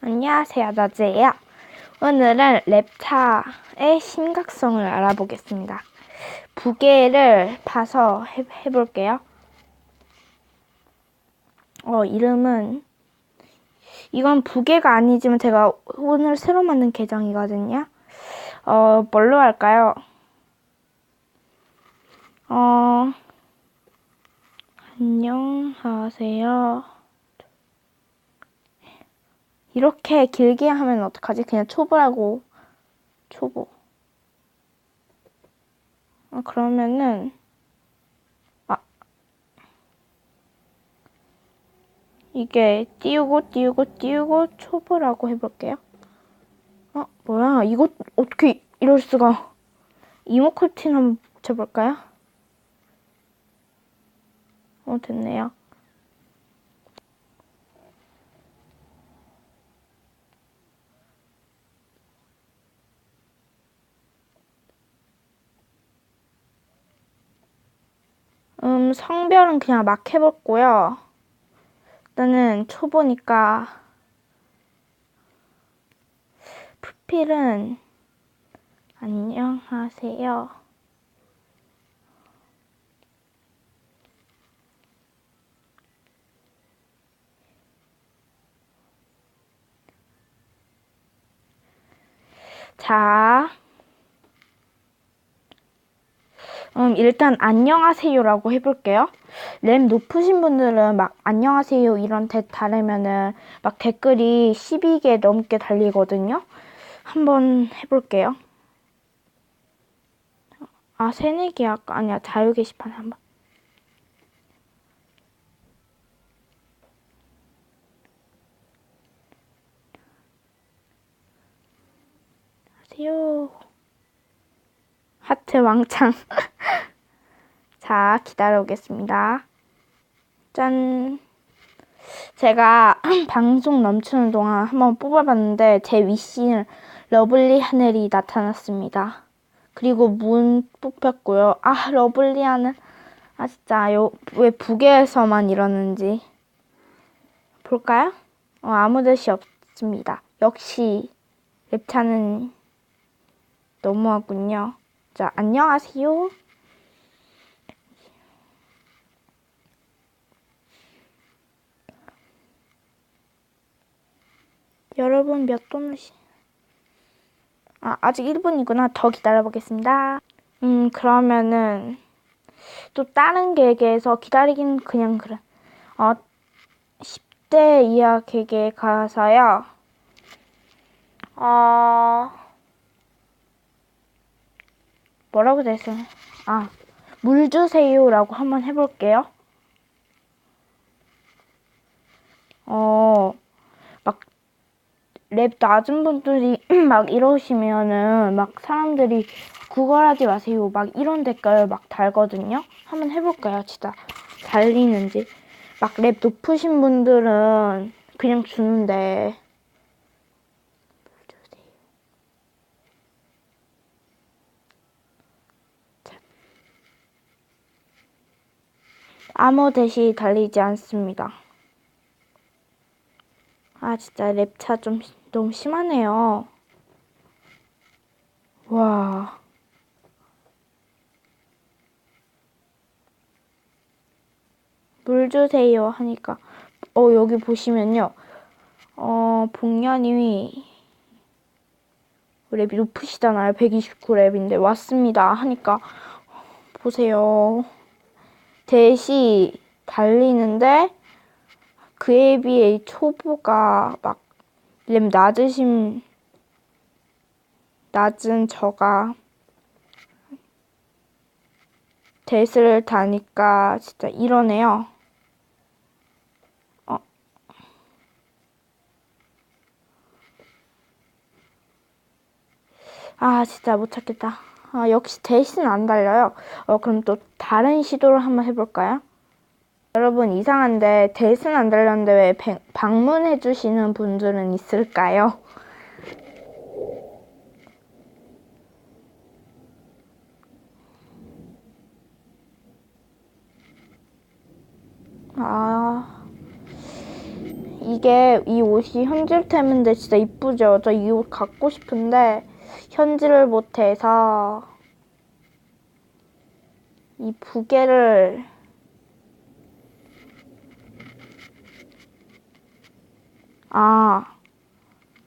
안녕하세요, 나즈예요. 오늘은 랩차의 심각성을 알아보겠습니다. 부계를 봐서 해, 해볼게요. 어, 이름은 이건 부계가 아니지만 제가 오늘 새로 만든 계정이거든요. 어, 뭘로 할까요? 어, 안녕하세요. 이렇게 길게 하면 어떡하지? 그냥 초보라고. 초보. 아, 그러면은, 아. 이게 띄우고, 띄우고, 띄우고, 초보라고 해볼게요. 어, 뭐야. 이거 어떻게 이럴 수가. 이모코틴 한번 붙여볼까요? 어, 됐네요. 음, 성별은 그냥 막 해봤고요. 일단은 초보니까 프필은 안녕하세요. 자, 음, 일단 안녕하세요라고 해볼게요. 램 높으신 분들은 막 안녕하세요 이런 댓 달으면은 막 댓글이 12개 넘게 달리거든요. 한번 해볼게요. 아, 새내기 아까 아니야 자유 게시판 한번. 안녕하세요. 하트 왕창. 자, 기다려 오겠습니다. 짠. 제가 방송 멈추는 동안 한번 뽑아봤는데 제 위시는 러블리 하늘이 나타났습니다. 그리고 문 뽑혔고요. 아, 러블리 하늘. 아, 진짜 요, 왜 북에서만 이러는지. 볼까요? 어, 아무 데시 없습니다. 역시 랩차는 너무하군요. 자, 안녕하세요. 여러분 몇 돈씩? 아, 아직 1분이구나. 더 기다려보겠습니다. 음, 그러면은 또 다른 계획에서 기다리긴 그냥 그래. 어, 10대 이하 계획에 가서요. 어, 뭐라고 됐어요? 아, 물 주세요라고 한번 해볼게요. 어, 막, 랩 낮은 분들이 막 이러시면은 막 사람들이 구걸하지 마세요. 막 이런 댓글 막 달거든요. 한번 해볼까요? 진짜 달리는지. 막 랩 높으신 분들은 그냥 주는데. 아무 대시 달리지 않습니다. 아, 진짜 랩차 좀 너무 심하네요. 와. 물 주세요 하니까 어 여기 보시면요. 어 복년이 랩이 높으시잖아요. 129랩인데 왔습니다 하니까 보세요. 대시 달리는데 그에 비해 초보가 막 램 낮으신 낮은 저가 대스를 다니까 진짜 이러네요. 어. 아 진짜 못 찾겠다. 아, 역시 대시는 안 달려요. 어, 그럼 또 다른 시도를 한번 해볼까요? 여러분 이상한데 대신 안 달렸는데 왜 방문해 주시는 분들은 있을까요? 아 이게 이 옷이 현질템인데 진짜 이쁘죠? 저 이 옷 갖고 싶은데 현질을 못해서 이 부계를 아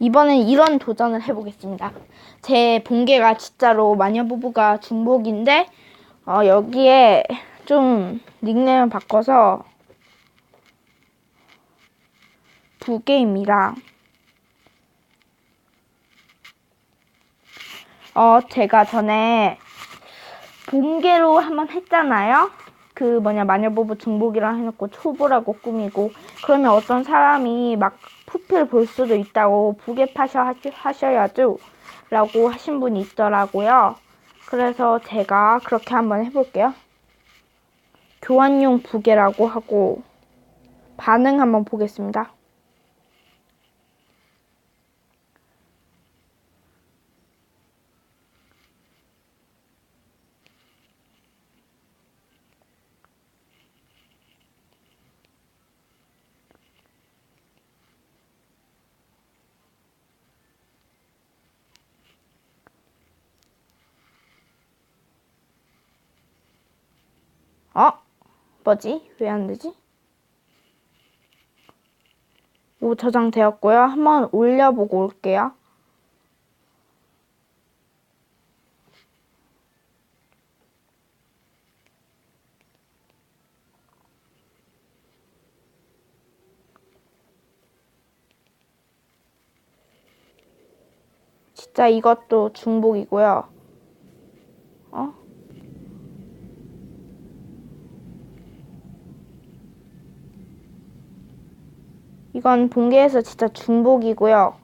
이번엔 이런 도전을 해보겠습니다. 제 본계가 진짜로 마녀부부가 중복인데 어, 여기에 좀 닉네임을 바꿔서 부계입니다. 어, 제가 전에 본계로 한번 했잖아요. 그 뭐냐 마녀부부 중복이라 해놓고 초보라고 꾸미고 그러면 어떤 사람이 막 프필 볼 수도 있다고 부계 파셔 하시, 하셔야죠 라고 하신 분이 있더라고요. 그래서 제가 그렇게 한번 해볼게요. 교환용 부계라고 하고 반응 한번 보겠습니다. 어? 뭐지? 왜 안 되지? 오, 저장되었고요. 한번 올려보고 올게요. 진짜 이것도 중복이고요. 어? 이건 본계에서 진짜 중복이고요.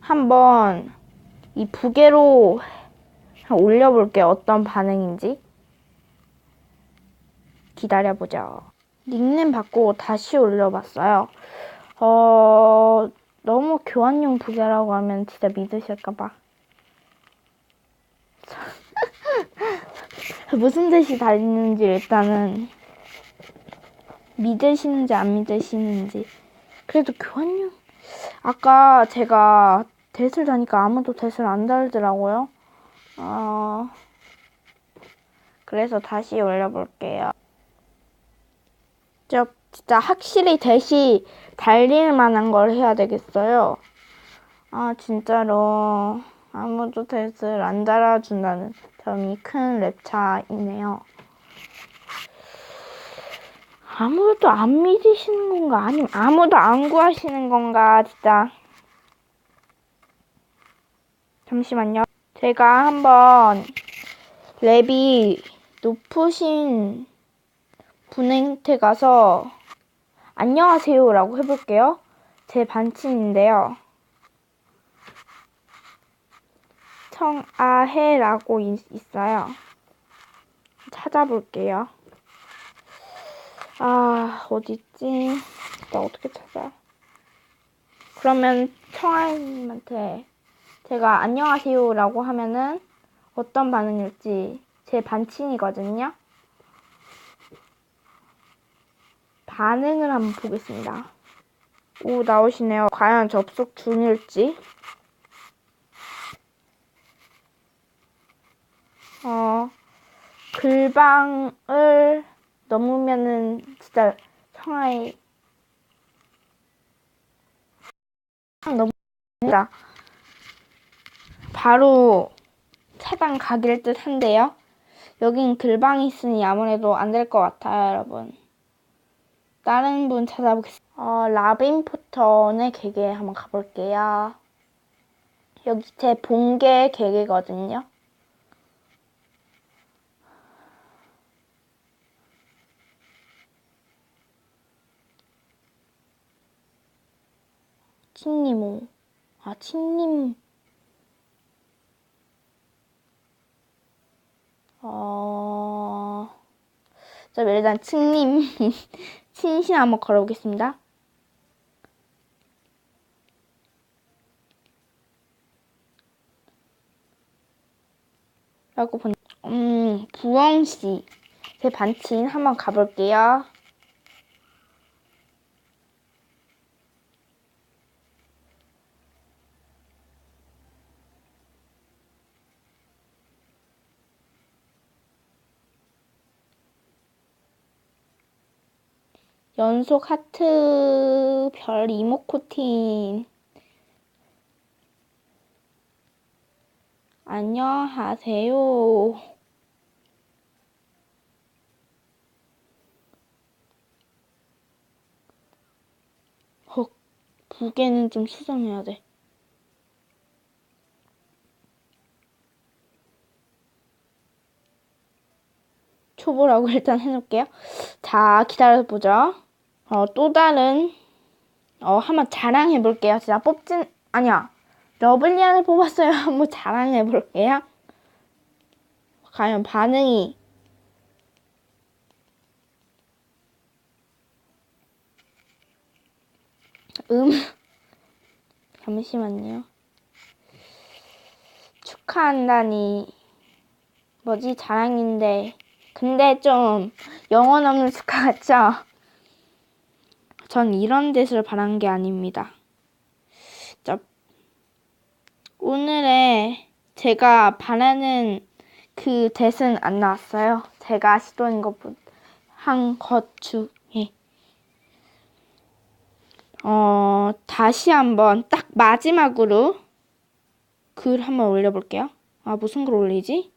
한번 이 부계로 올려볼게요. 어떤 반응인지. 기다려보죠. 닉네임 바꾸고 다시 올려봤어요. 어, 너무 교환용 부계라고 하면 진짜 믿으실까봐. 무슨 뜻이 달리는지 일단은 믿으시는지 안 믿으시는지. 그래도 교환용 아까 제가 댓을 다니까 아무도 댓을 안 달더라고요. 어 그래서 다시 올려볼게요. 저 진짜 확실히 댓이 달릴 만한 걸 해야 되겠어요. 아 진짜로 아무도 댓을 안 달아준다는 점이 큰 랩차이네요. 아무도 안 믿으시는 건가? 아니면 아무도 안 구하시는 건가? 진짜. 잠시만요. 제가 한번 랩이 높으신 분한테 가서 안녕하세요 라고 해볼게요. 제 반친인데요. 청아해라고 있어요. 찾아볼게요. 아, 어딨지? 나 어떻게 찾아? 그러면 청아님한테 제가 안녕하세요라고 하면은 어떤 반응일지 제 반친이거든요. 반응을 한번 보겠습니다. 오, 나오시네요. 과연 접속 중일지? 어, 글방을 넘으면은 진짜 청아의 넘습니다. 바로 차단 각일 듯 한데요. 여긴 글방이 있으니 아무래도 안 될 것 같아요, 여러분. 다른 분 찾아보겠습니다. 어, 라빈 포턴의 계계 한번 가볼게요. 여기 제 본계 계계거든요. 친니모. 아, 친님. 어, 자, 일단 친님, 친신 한번 걸어보겠습니다. 라고 본, 음, 부엉씨. 제 반친 한번 가볼게요. 연속 하트 별 이모코틴. 안녕하세요. 헉, 무게는 좀 수정해야 돼. 초보라고 일단 해놓을게요. 자, 기다려보죠. 어, 또 다른, 어, 한번 자랑해볼게요. 진짜 뽑진, 아니야. 러블리안을 뽑았어요. 한번 자랑해볼게요. 과연 반응이. 음, 잠시만요. 축하한다니. 뭐지, 자랑인데. 근데 좀 영혼 없는 축하 같죠? 전 이런 데를 바란 게 아닙니다. 자, 오늘의 제가 바라는 그 뎃은 안 나왔어요. 제가 시도한 것 한 것 중에. 어, 다시 한번 딱 마지막으로 글 한번 올려볼게요. 아, 무슨 글 올리지?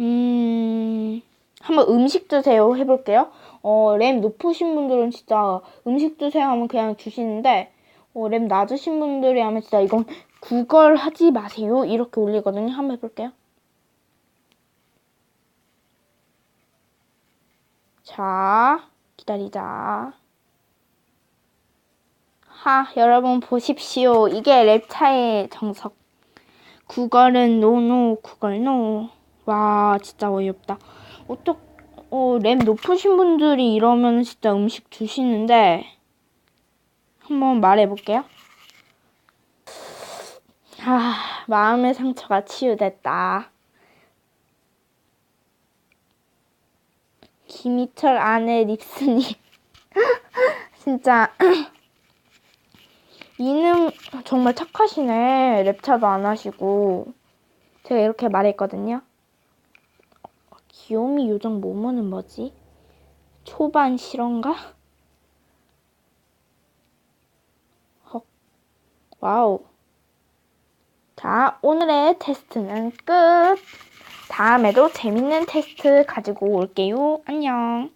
음, 한번 음식 주세요 해볼게요. 어, 램 높으신 분들은 진짜 음식 주세요 하면 그냥 주시는데, 어, 램 낮으신 분들이 하면 진짜 이건 구걸 하지 마세요. 이렇게 올리거든요. 한번 해볼게요. 자, 기다리자. 하, 여러분 보십시오. 이게 랩차의 정석. 구걸은 노노, 구걸 노. 와, 진짜 어이없다. 어떡, 어, 램 높으신 분들이 이러면 진짜 음식 주시는데, 한번 말해볼게요. 아, 마음의 상처가 치유됐다. 김희철 아내 립스님. 진짜. 이는 정말 착하시네. 랩차도 안 하시고. 제가 이렇게 말했거든요. 귀요미 요정 모모는 뭐지? 초반 실화인가? 헉. 와우. 자, 오늘의 테스트는 끝. 다음에도 재밌는 테스트 가지고 올게요. 안녕.